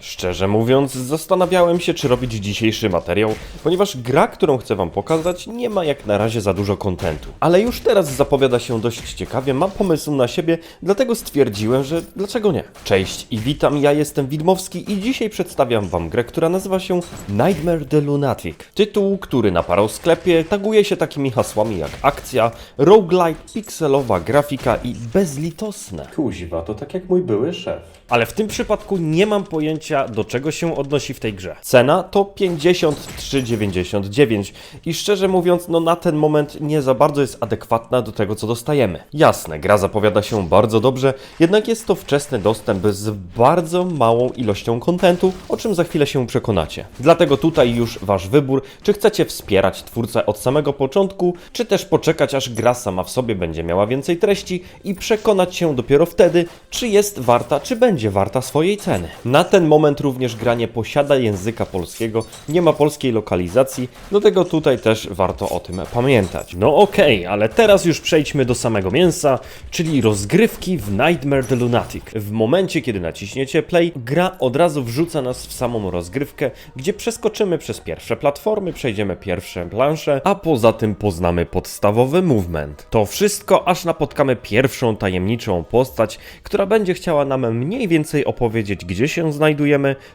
Szczerze mówiąc, zastanawiałem się, czy robić dzisiejszy materiał, ponieważ gra, którą chcę wam pokazać, nie ma jak na razie za dużo kontentu. Ale już teraz zapowiada się dość ciekawie, mam pomysł na siebie, dlatego stwierdziłem, że dlaczego nie. Cześć i witam, ja jestem Widmowski i dzisiaj przedstawiam wam grę, która nazywa się Nightmare the Lunatic. Tytuł, który na parosklepie taguje się takimi hasłami jak akcja, roguelike, pikselowa grafika i bezlitosne. Kuziwa, to tak jak mój były szef. Ale w tym przypadku nie mam pojęcia, do czego się odnosi w tej grze. Cena to 53,99 i szczerze mówiąc, no na ten moment nie za bardzo jest adekwatna do tego, co dostajemy. Jasne, gra zapowiada się bardzo dobrze, jednak jest to wczesny dostęp z bardzo małą ilością kontentu, o czym za chwilę się przekonacie. Dlatego tutaj już wasz wybór, czy chcecie wspierać twórcę od samego początku, czy też poczekać, aż gra sama w sobie będzie miała więcej treści i przekonać się dopiero wtedy, czy jest warta, czy będzie warta swojej ceny. Na ten moment również gra nie posiada języka polskiego, nie ma polskiej lokalizacji, dlatego tutaj też warto o tym pamiętać. No okej, ale teraz już przejdźmy do samego mięsa, czyli rozgrywki w Nightmare the Lunatic. W momencie, kiedy naciśniecie play, gra od razu wrzuca nas w samą rozgrywkę, gdzie przeskoczymy przez pierwsze platformy, przejdziemy pierwsze plansze, a poza tym poznamy podstawowy movement. To wszystko, aż napotkamy pierwszą tajemniczą postać, która będzie chciała nam mniej więcej opowiedzieć, gdzie się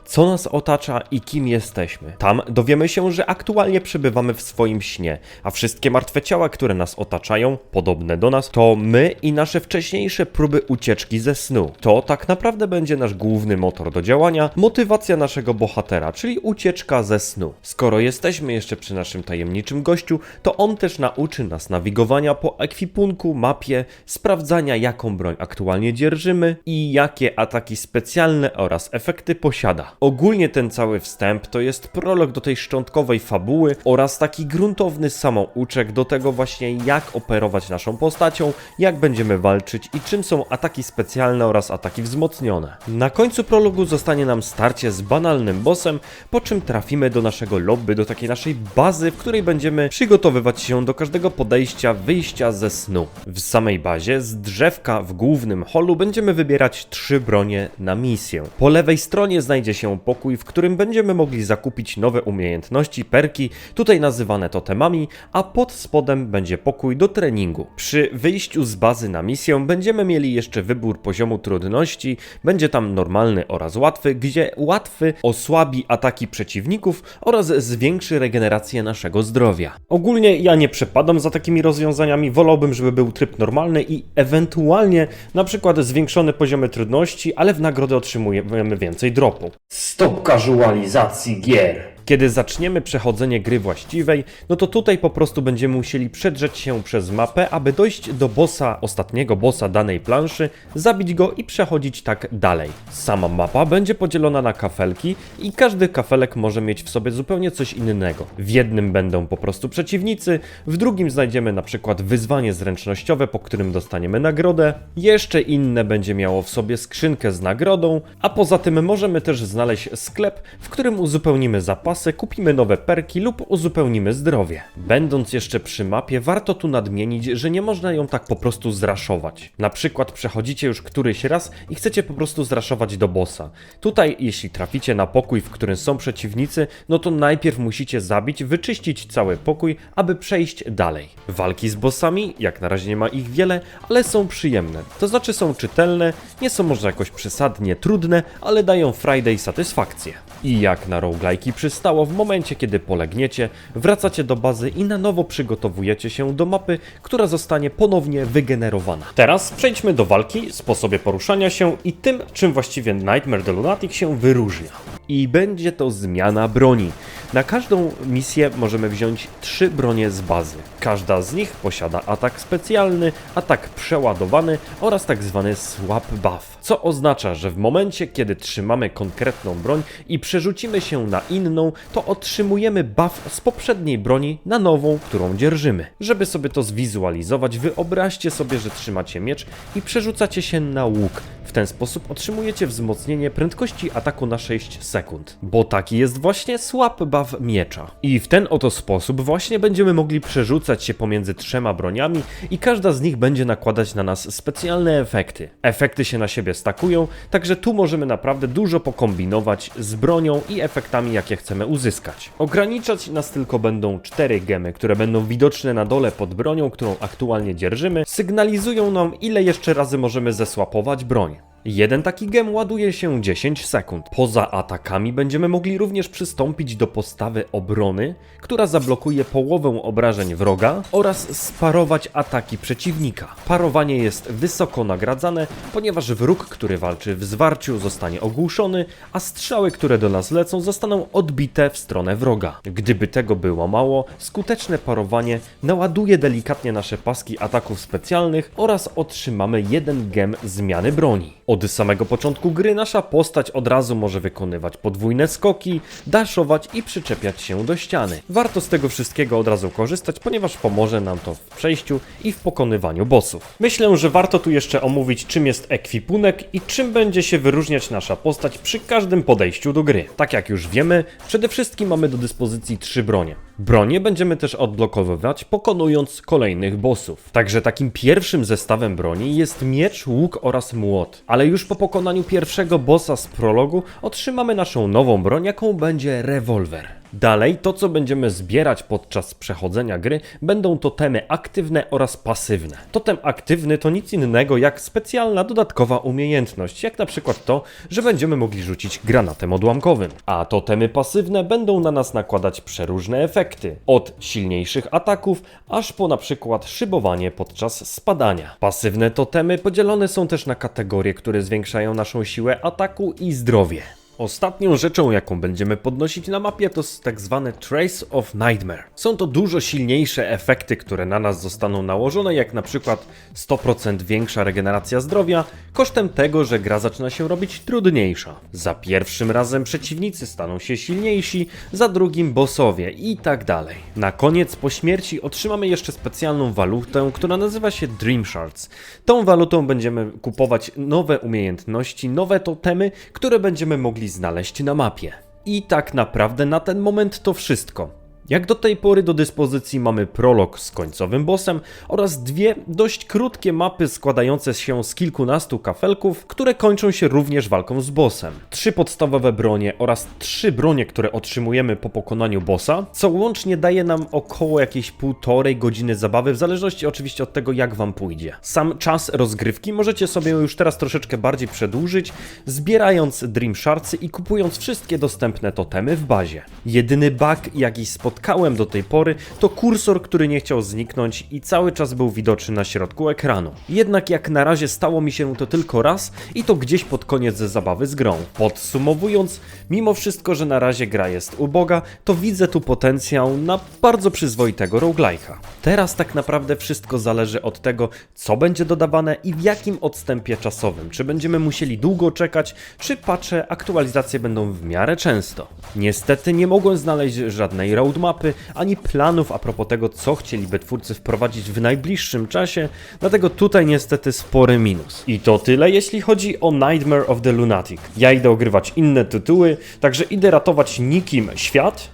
co nas otacza i kim jesteśmy. Tam dowiemy się, że aktualnie przebywamy w swoim śnie, a wszystkie martwe ciała, które nas otaczają, podobne do nas, to my i nasze wcześniejsze próby ucieczki ze snu. To tak naprawdę będzie nasz główny motor do działania, motywacja naszego bohatera, czyli ucieczka ze snu. Skoro jesteśmy jeszcze przy naszym tajemniczym gościu, to on też nauczy nas nawigowania po ekwipunku, mapie, sprawdzania jaką broń aktualnie dzierżymy i jakie ataki specjalne oraz efekty posiada. Ogólnie ten cały wstęp to jest prolog do tej szczątkowej fabuły oraz taki gruntowny samouczek do tego właśnie jak operować naszą postacią, jak będziemy walczyć i czym są ataki specjalne oraz ataki wzmocnione. Na końcu prologu zostanie nam starcie z banalnym bossem, po czym trafimy do naszego lobby, do takiej naszej bazy, w której będziemy przygotowywać się do każdego podejścia, wyjścia ze snu. W samej bazie z drzewka w głównym holu będziemy wybierać trzy bronie na misję. Po lewej stronie znajdzie się pokój, w którym będziemy mogli zakupić nowe umiejętności, perki, tutaj nazywane totemami, a pod spodem będzie pokój do treningu. Przy wyjściu z bazy na misję będziemy mieli jeszcze wybór poziomu trudności, będzie tam normalny oraz łatwy, gdzie łatwy osłabi ataki przeciwników oraz zwiększy regenerację naszego zdrowia. Ogólnie ja nie przepadam za takimi rozwiązaniami, wolałbym, żeby był tryb normalny i ewentualnie na przykład zwiększone poziomy trudności, ale w nagrodę otrzymujemy więcej dropu. Stop casualizacji gier. Kiedy zaczniemy przechodzenie gry właściwej, no to tutaj po prostu będziemy musieli przedrzeć się przez mapę, aby dojść do bossa, ostatniego bossa danej planszy, zabić go i przechodzić tak dalej. Sama mapa będzie podzielona na kafelki i każdy kafelek może mieć w sobie zupełnie coś innego. W jednym będą po prostu przeciwnicy, w drugim znajdziemy na przykład wyzwanie zręcznościowe, po którym dostaniemy nagrodę, jeszcze inne będzie miało w sobie skrzynkę z nagrodą, a poza tym możemy też znaleźć sklep, w którym uzupełnimy zapasy, kupimy nowe perki lub uzupełnimy zdrowie. Będąc jeszcze przy mapie, warto tu nadmienić, że nie można ją tak po prostu zraszować. Na przykład przechodzicie już któryś raz i chcecie po prostu zraszować do bossa. Tutaj, jeśli traficie na pokój, w którym są przeciwnicy, no to najpierw musicie zabić, wyczyścić cały pokój, aby przejść dalej. Walki z bossami, jak na razie nie ma ich wiele, ale są przyjemne. To znaczy są czytelne, nie są może jakoś przesadnie trudne, ale dają Friday satysfakcję. I jak na roguelike'i przystało, w momencie kiedy polegniecie, wracacie do bazy i na nowo przygotowujecie się do mapy, która zostanie ponownie wygenerowana. Teraz przejdźmy do walki, sposobie poruszania się i tym, czym właściwie Nightmare the Lunatic się wyróżnia. I będzie to zmiana broni. Na każdą misję możemy wziąć trzy bronie z bazy. Każda z nich posiada atak specjalny, atak przeładowany oraz tak zwany swap buff, co oznacza, że w momencie, kiedy trzymamy konkretną broń i przerzucimy się na inną, to otrzymujemy buff z poprzedniej broni na nową, którą dzierżymy. Żeby sobie to zwizualizować, wyobraźcie sobie, że trzymacie miecz i przerzucacie się na łuk. W ten sposób otrzymujecie wzmocnienie prędkości ataku na 6 sekund. Bo taki jest właśnie buff buff miecza. I w ten oto sposób właśnie będziemy mogli przerzucać się pomiędzy trzema broniami i każda z nich będzie nakładać na nas specjalne efekty. Efekty się na siebie stakują, także tu możemy naprawdę dużo pokombinować z bronią i efektami, jakie chcemy uzyskać. Ograniczać nas tylko będą cztery gemy, które będą widoczne na dole pod bronią, którą aktualnie dzierżymy, sygnalizują nam ile jeszcze razy możemy zesłapować broń. Jeden taki gem ładuje się 10 sekund. Poza atakami będziemy mogli również przystąpić do postawy obrony, która zablokuje połowę obrażeń wroga oraz sparować ataki przeciwnika. Parowanie jest wysoko nagradzane, ponieważ wróg, który walczy w zwarciu zostanie ogłuszony, a strzały, które do nas lecą zostaną odbite w stronę wroga. Gdyby tego było mało, skuteczne parowanie naładuje delikatnie nasze paski ataków specjalnych oraz otrzymamy jeden gem zmiany broni. Od samego początku gry nasza postać od razu może wykonywać podwójne skoki, daszować i przyczepiać się do ściany. Warto z tego wszystkiego od razu korzystać, ponieważ pomoże nam to w przejściu i w pokonywaniu bossów. Myślę, że warto tu jeszcze omówić czym jest ekwipunek i czym będzie się wyróżniać nasza postać przy każdym podejściu do gry. Tak jak już wiemy, przede wszystkim mamy do dyspozycji trzy bronie. Bronie będziemy też odblokowywać pokonując kolejnych bossów. Także takim pierwszym zestawem broni jest miecz, łuk oraz młot. Ale już po pokonaniu pierwszego bossa z prologu otrzymamy naszą nową broń, jaką będzie rewolwer. Dalej, to co będziemy zbierać podczas przechodzenia gry, będą totemy aktywne oraz pasywne. Totem aktywny to nic innego jak specjalna dodatkowa umiejętność, jak na przykład to, że będziemy mogli rzucić granatem odłamkowym. A totemy pasywne będą na nas nakładać przeróżne efekty, od silniejszych ataków, aż po na przykład szybowanie podczas spadania. Pasywne totemy podzielone są też na kategorie, które zwiększają naszą siłę ataku i zdrowie. Ostatnią rzeczą, jaką będziemy podnosić na mapie, to tak zwane Trace of Nightmare. Są to dużo silniejsze efekty, które na nas zostaną nałożone, jak na przykład 100% większa regeneracja zdrowia, kosztem tego, że gra zaczyna się robić trudniejsza. Za pierwszym razem przeciwnicy staną się silniejsi, za drugim bossowie i tak dalej. Na koniec, po śmierci, otrzymamy jeszcze specjalną walutę, która nazywa się Dream Shards. Tą walutą będziemy kupować nowe umiejętności, nowe totemy, które będziemy mogli znaleźć na mapie. I tak naprawdę na ten moment to wszystko. Jak do tej pory do dyspozycji mamy prolog z końcowym bossem oraz dwie dość krótkie mapy składające się z kilkunastu kafelków, które kończą się również walką z bossem. Trzy podstawowe bronie oraz trzy bronie, które otrzymujemy po pokonaniu bossa, co łącznie daje nam około jakiejś półtorej godziny zabawy, w zależności oczywiście od tego jak wam pójdzie. Sam czas rozgrywki możecie sobie już teraz troszeczkę bardziej przedłużyć, zbierając Dream Shardsy i kupując wszystkie dostępne totemy w bazie. Jedyny bug jaki spotkałem do tej pory to kursor, który nie chciał zniknąć i cały czas był widoczny na środku ekranu. Jednak jak na razie stało mi się to tylko raz i to gdzieś pod koniec zabawy z grą. Podsumowując, mimo wszystko, że na razie gra jest uboga, to widzę tu potencjał na bardzo przyzwoitego roguelike'a. Teraz tak naprawdę wszystko zależy od tego, co będzie dodawane i w jakim odstępie czasowym. Czy będziemy musieli długo czekać, czy patche aktualizacje będą w miarę często. Niestety nie mogłem znaleźć żadnej roadmapy, ani planów a propos tego, co chcieliby twórcy wprowadzić w najbliższym czasie, dlatego tutaj niestety spory minus. I to tyle, jeśli chodzi o Nightmare of the Lunatic. Ja idę ogrywać inne tytuły, także idę ratować nikim świat.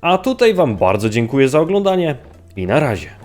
A tutaj Wam bardzo dziękuję za oglądanie i na razie.